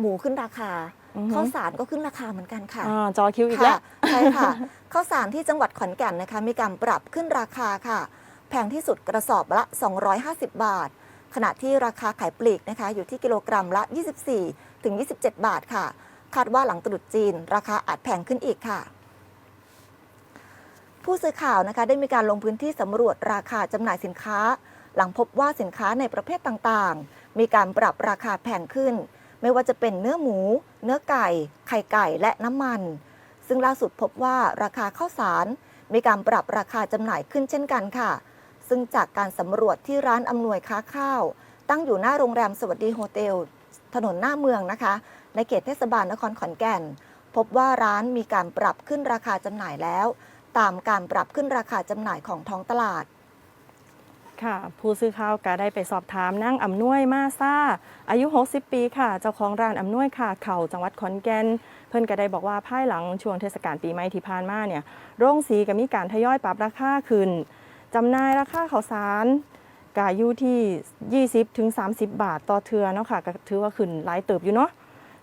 หมูขึ้นราคาอือฮึข้าวสารก็ขึ้นราคาเหมือนกันค่ะอ่าจอคิวอีกแล้วค่ะใช่ค่ะข้าวสารที่จังหวัดขอนแก่นนะคะ มีการปรับขึ้นราคาค่ะ แพงที่สุดกระสอบละ 250 บาท ขณะที่ราคาขายปลีกนะคะ อยู่ที่กิโลกรัมละ 24 ถึง 27 บาทค่ะ คาดว่าหลังตรุษจีน ราคาอาจแพงขึ้นอีกค่ะ ผู้สื่อข่าวนะคะได้มีการลงพื้นที่สำรวจราคาจำหน่ายสินค้า หลังพบว่าสินค้าในประเภทต่างๆ มีการปรับราคาแพงขึ้น ไม่ว่าจะเป็นเนื้อหมู เนื้อไก่ ไข่ไก่และน้ำมัน ซึ่งล่าสุดพบว่าราคาข้าวสาร มีการปรับราคาจำหน่ายขึ้นเช่นกันค่ะ ซึ่งจากการสำรวจที่ร้านอำนวยค้าข้าว ตั้งอยู่หน้าโรงแรมสวัสดีโฮเทลถนนหน้าเมืองนะคะ ในเขตเทศบาลนครขอนแก่น พบว่าร้านมีการปรับขึ้นราคาจำหน่ายแล้ว ตามการปรับขึ้นราคาจำหน่ายของท้องตลาด ค่ะ ผู้ซื้อข่าวก็ได้ไปสอบถามนั่งอำนวยมาซาอายุ 60 ปีค่ะ เจ้าของร้านอำนวยค่ะ เข่าจังหวัดขอนแก่นเพิ่นก็ได้บอกว่าภายหลังช่วงเทศกาลปีใหม่ที่ผ่านมาเนี่ยโรงสีก็มีการทยอยปรับราคาขึ้นจำหน่ายราคาข้าวสารก็อยู่ที่ 20ถึง30 บาทต่อเทือเนาะค่ะก็ถือว่าขึ้นหลายเติบอยู่เนาะ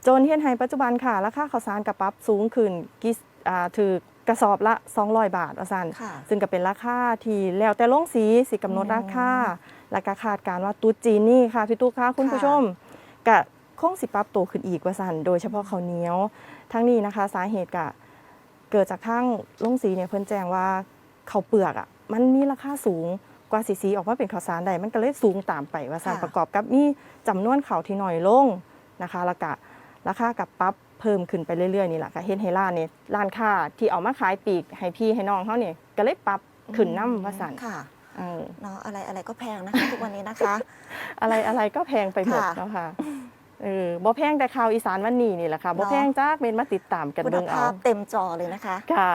จนเฮียนไฮปัจจุบันค่ะ ราคาข้าวสารก็ปรับสูงขึ้นกิอ่าถือ กระสอบละ 200 บาทว่าซั่นค่ะซึ่งก็เป็นราคาที่แล้วแต่โรงสีสิกำหนดราคาและก็คาดการณ์ว่าตูจีนนี่ค่ะพี่ตุ๊กค่ะคุณค่ะผู้ชมกะคงสิปรับตัวขึ้นอีกว่าสันโดยเฉพาะข้าวเหนียว ทั้งนี้นะคะสาเหตุกะเกิดจากทางโรงสีเนี่ยเพิ่นแจ้งว่าข้าวเปลือกอะมันมีราคาสูงกว่าสีสีออกมาเป็นข้าวสารใดมันก็เลยสูงตามไปว่าสันค่ะประกอบกับมีจำนวนข้าวที่น้อยลงนะคะแล้วก็ ราคากับปรับเพิ่มขึ้นไปเรื่อยๆนี่แหละก็เห็นให้ร้านเนี่ยร้านค้าที่เอามาขายปลีกให้พี่ให้น้องเขาเนี่ยก็เลยปรับขึ้นน้ำว่าสันค่ะเออเนาะอะไรอะไรก็แพงนะคะทุกวันนี้นะคะ อะไรอะไรก็แพงไปหมดค่ะแล้วค่ะเออบ่แพงแต่ข่าวอีสานวันนี้นี่แหละค่ะบ่เนาะแพงจ้ากเมนมาติดตามกันคุณเบิ่งภาเอาพเต็มจอเลยนะคะ ค่ะ